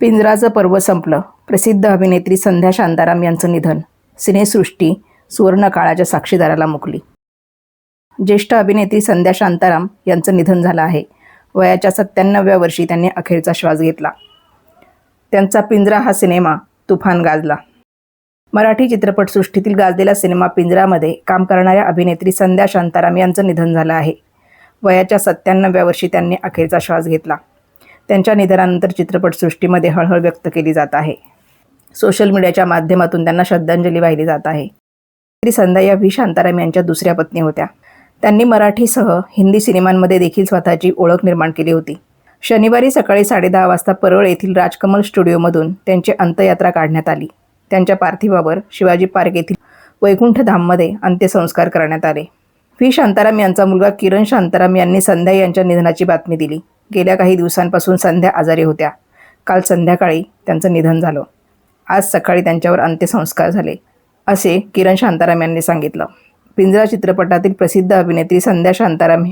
पिंजराचं पर्व संपलं. प्रसिद्ध अभिनेत्री संध्या शांताराम यांचं निधन. सिनेसृष्टी सुवर्णकाळाच्या साक्षीदाराला मुकली. ज्येष्ठ अभिनेत्री संध्या शांताराम यांचं निधन झालं आहे. वयाच्या सत्त्याण्णव्या वर्षी त्यांनी अखेरचा श्वास घेतला. त्यांचा पिंजरा हा सिनेमा तुफान गाजला. मराठी चित्रपटसृष्टीतील गाजलेला सिनेमा पिंजरामध्ये काम करणाऱ्या अभिनेत्री संध्या शांताराम यांचं निधन झालं आहे. वयाच्या सत्त्याण्णव्या वर्षी त्यांनी अखेरचा श्वास घेतला. त्यांच्या निधनानंतर चित्रपटसृष्टीमध्ये हळहळ व्यक्त केली जात आहे. सोशल मीडियाच्या माध्यमातून त्यांना श्रद्धांजली वाहिली जात आहे. श्री संध्या या व्ही शांताराम यांच्या दुसऱ्या पत्नी होत्या. त्यांनी मराठीसह हिंदी सिनेमांमध्ये देखील स्वतःची ओळख निर्माण केली होती. शनिवारी सकाळी साडेदहा वाजता परळ येथील राजकमल स्टुडिओमधून त्यांची अंत्ययात्रा काढण्यात आली. त्यांच्या पार्थिवावर शिवाजी पार्क येथील वैकुंठ धाममध्ये अंत्यसंस्कार करण्यात आले. व्ही. शांताराम यांचा मुलगा किरण शांताराम यांनी संध्या यांच्या निधनाची बातमी दिली. गेल्या काही दिवसांपासून संध्या आजारी होत्या. काल संध्याकाळी त्यांचं निधन झालं. आज सकाळी त्यांच्यावर अंत्यसंस्कार झाले असे किरण शांताराम यांनी सांगितलं. पिंजरा चित्रपटातील प्रसिद्ध अभिनेत्री संध्या शांताराम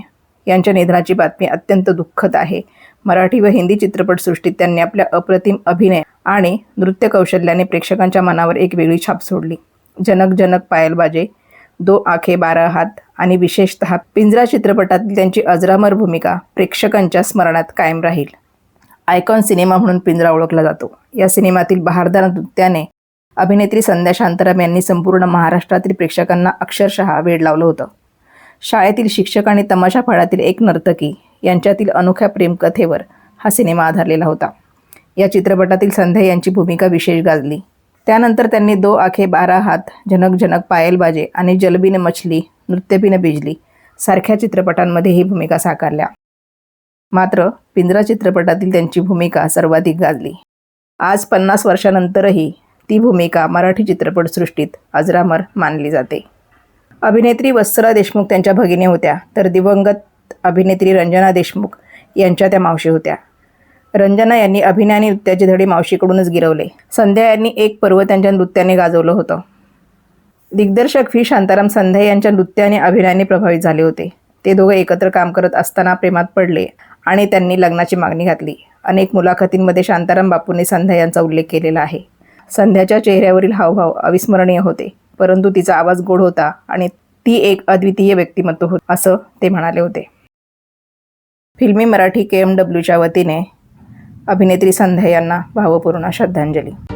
यांच्या निधनाची बातमी अत्यंत दुःखद आहे. मराठी व हिंदी चित्रपटसृष्टीत त्यांनी आपल्या अप्रतिम अभिनय आणि नृत्य कौशल्याने प्रेक्षकांच्या मनावर एक वेगळी छाप सोडली. जनक जनक पायल बाजे दो आखे बारा हात आणि विशेषतः पिंजरा चित्रपटातील त्यांची अजरामर भूमिका प्रेक्षकांच्या स्मरणात कायम राहील. आयकॉन सिनेमा म्हणून पिंजरा ओळखला जातो. या सिनेमातील बहारदार नृत्याने अभिनेत्री संध्या शांताराम यांनी संपूर्ण महाराष्ट्रातील प्रेक्षकांना अक्षरशः वेड लावलं होतं. शाळेतील शिक्षक आणि तमाशा फळातील एक नर्तकी यांच्यातील अनोख्या प्रेमकथेवर हा सिनेमा आधारलेला होता. या चित्रपटातील संध्या यांची भूमिका विशेष गाजली. त्यानंतर त्यांनी दो आखे बारा हात जनक जनक पायल बाजे आणि जलबीन मछली नृत्यबीन बिजली सारख्या चित्रपटांमध्ये ही भूमिका साकारल्या. मात्र पिंजरा चित्रपटातील त्यांची भूमिका सर्वाधिक गाजली. आज पन्नास वर्षानंतरही ती भूमिका मराठी चित्रपटसृष्टीत अजरामर मानली जाते. अभिनेत्री वत्सला देशमुख त्यांच्या भगिनी होत्या तर दिवंगत अभिनेत्री रंजना देशमुख यांच्या त्या मावशी होत्या. रंजना यांनी अभिनयाने नृत्याचे धडे मावशीकडूनच गिरवले. संध्या यांनी एक पर्व त्यांच्या नृत्याने गाजवलं होतं. दिग्दर्शक व्ही. शांताराम संध्या यांच्या नृत्याने अभिनयाने प्रभावित झाले होते. ते दोघं एकत्र काम करत असताना प्रेमात पडले आणि त्यांनी लग्नाची मागणी घातली. अनेक मुलाखतींमध्ये शांताराम बापूंनी संध्या यांचा उल्लेख केलेला आहे. संध्याच्या चेहऱ्यावरील हावभाव अविस्मरणीय होते परंतु तिचा आवाज गोड होता आणि ती एक अद्वितीय व्यक्तिमत्व होत असं ते म्हणाले होते. फिल्मी मराठी के एम डब्ल्यूच्या वतीने अभिनेत्री संध्या यांना भावपूर्ण श्रद्धांजली.